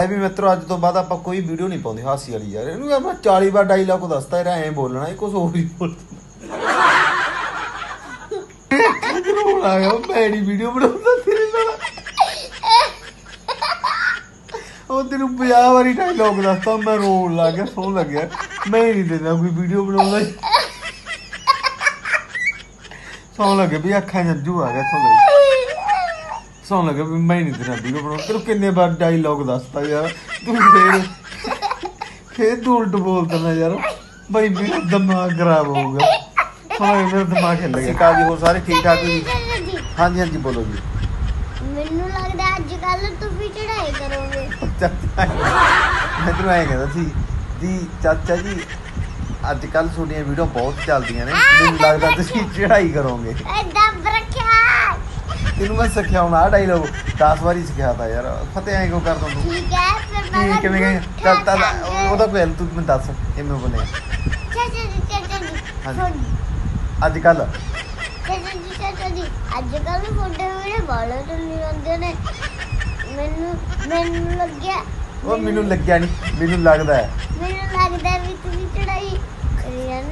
ਐ ਵੀ ਮਿੱਤਰੋ, ਅੱਜ ਤੋਂ ਬਾਅਦ ਆਪਾਂ ਕੋਈ ਵੀਡੀਓ ਨਹੀਂ ਪਾਉਂਦੇ, ਹਾਸੀ ਵਾਲੀ ਯਾਰ। ਇਹਨੂੰ ਆਪਾਂ 40 ਵਾਰ ਡਾਇਲੌਗ ਦੱਸਦਾ ਇਹਦਾ ਐਂ ਬੋਲਣਾ, ਇਹ ਕੁਝ ਹੋਰ ਹੀ ਬੋਲਦਾ। ਆ ਗਿਆ? ਮੈਂ ਵੀਡੀਓ ਬਣਾਉਂਦਾ ਤੇਰੇ ਨਾਲ। ਉਹ ਤੈਨੂੰ 50 ਵਾਰੀ ਡਾਇਲੌਗ ਦੱਸਦਾ ਮੈਂ ਰੋਣ ਲੱਗ ਗਿਆ, ਸੌਣ ਲੱਗਿਆ ਮੈਂ ਹੀ ਨਹੀਂ ਦਿੰਦਾ ਕੋਈ ਵੀਡੀਓ ਬਣਾਉਂਦਾ। ਸੌਣ ਲੱਗੇ ਵੀ ਅੱਖਾਂ 'ਚ ਆ ਗਿਆ ਸੌਣ ਲੱਗੇ ਸੌਣ ਲੱਗੇ ਵੀ ਮੈਂ ਨਹੀਂ ਦਿੰਦਾ ਵੀਡੀਓ ਬਣਾਉਂਦਾ ਤੈਨੂੰ ਕਿੰਨੇ ਵਾਰ ਡਾਇਲੌਗ ਦੱਸਦਾ ਯਾਰ? ਤੂੰ ਫੇਰ ਫੇਰ ਤੂੰ ਉਲਟ ਬੋਲਦਾ ਨਾ ਯਾਰ। ਬਈ ਮੇਰਾ ਦਿਮਾਗ ਖਰਾਬ ਹੋ ਗਿਆ। ਹਾਂ ਮੇਰਾ ਦਿਮਾਗ ਹਿੱਲ ਗਿਆ। ਕਾਜੀ ਹੋਰ ਸਾਰੇ ਠੀਕ ਠਾਕ ਜੀ ਜੀ? ਹਾਂਜੀ ਹਾਂਜੀ ਬੋਲੋ ਜੀ। ਮੈਨੂੰ ਲੱਗਦਾ ਅੱਜ ਕੱਲ ਤੁਸੀਂ ਚੜਾਈ ਕਰੋਗੇ। ਚਾਚਾ ਮੈਂ ਤੈਨੂੰ ਐਂ ਕਹਿੰਦਾ ਸੀ ਦੀ ਚਾਚਾ ਜੀ ਅੱਜ ਕੱਲ ਤੁਹਾਡੀਆਂ ਵੀਡੀਓ ਬਹੁਤ ਚੱਲਦੀਆਂ ਨੇ। ਮੈਨੂੰ ਲੱਗਦਾ ਤੁਸੀਂ ਚੜਾਈ ਕਰੋਗੇ। ਤੈਨੂੰ ਮੈਂ ਸਿਖਾਉਣਾ ਆ ਡਾਇਲੋਗ 10 ਵਾਰੀ ਸਿਖਾਤਾ ਯਾਰ। ਫਤਿਹ ਐਂ ਕਿਉਂ ਕਰਦਾ ਤੂੰ? ਕੀ ਕਿਵੇਂ ਕਹੇ ਚੱਲ ਚੱਲ ਉਹਦਾ ਕੋਈ ਹੱਲ ਤੂੰ ਮੈਨੂੰ ਦੱਸ ਕਿਵੇਂ ਬਣੇ ਜੀ ਚਾਚਾ ਜੀ ਹਾਂਜੀ। ਤੁਹਾਡੇ- ਅੱਜ ਕੱਲ। ਚਾਚਾ ਜੀ ਜੀ ਅੱਜ ਕੱਲ ਤੁਹਾਡੇ ਮੇਰੇ ਵਾਲ ਨਹੀਂ ਰਹਿੰਦੇ ਨੇ। ਮੈਨੂੰ ਮੈਨੂੰ ਲੱਗਿਆ। ਉਹ ਮੈਨੂੰ ਲੱਗਿਆ ਨਹੀਂ ਮੈਨੂੰ ਲੱਗਦਾ ਹੈ। ਮੈਨੂੰ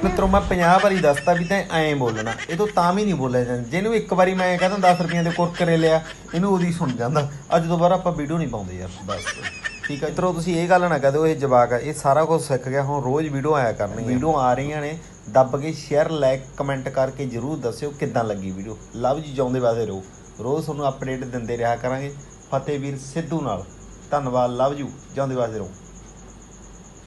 ਮਿੱਤਰੋ ਮੈਂ 50 ਵਾਰੀ ਦੱਸਤਾ ਵੀ ਤਾਂ ਐਂ ਬੋਲਣਾ। ਇਹ ਤੋਂ ਤਾਂ ਵੀ ਨਹੀਂ ਬੋਲਿਆ ਜਾਂਦਾ। ਜਿਹਨੂੰ ਇੱਕ ਵਾਰੀ ਮੈਂ ਕਹਿੰਦਾ 10 ਰੁਪਈਆਂ ਦੇ ਕੁਰਕਰੇ ਲਿਆ ਇਹਨੂੰ ਉਹਦੀ ਸੁਣ ਜਾਂਦਾ। ਅੱਜ ਬਾਅਦ ਆਪਾਂ ਵੀਡੀਓ ਨਹੀਂ ਪਾਉਂਦੇ ਯਾਰ ਬਸ। ਠੀਕ ਹੈ ਮਿੱਤਰੋ ਤੁਸੀਂ ਇਹ ਗੱਲ ਨਾ ਕਹਦੋ ਇਹ ਜਵਾਕ ਆ ਇਹ ਸਾਰਾ ਕੁਝ ਸਿੱਖ ਗਿਆ ਹੁਣ ਰੋਜ਼ ਵੀਡੀਓ ਆਇਆ ਕਰਨਗੀਆਂ ਵੀਡੀਓ ਆ ਰਹੀਆਂ ਨੇ ਦੱਬ ਕੇ ਸ਼ੇਅਰ ਲਾਈਕ ਕਮੈਂਟ ਕਰਕੇ ਜਰੂਰ ਦੱਸਿਓ ਕਿੱਦਾਂ ਲੱਗੀ ਵੀਡੀਓ ਲਵ ਜੀ ਜਾਉਂਦੇ ਵਾਸਤੇ ਰਹੋ। ਰੋਜ਼ ਤੁਹਾਨੂੰ ਅਪਡੇਟ ਦਿੰਦੇ ਰਿਹਾ ਕਰਾਂਗੇ। ਫਤਿਹਵੀਰ ਸਿੱਧੂ ਨਾਲ। ਧੰਨਵਾਦ ਲਵ ਯੂ ਜਾਉਂਦੇ ਵਾਸਤੇ ਰਹੋ।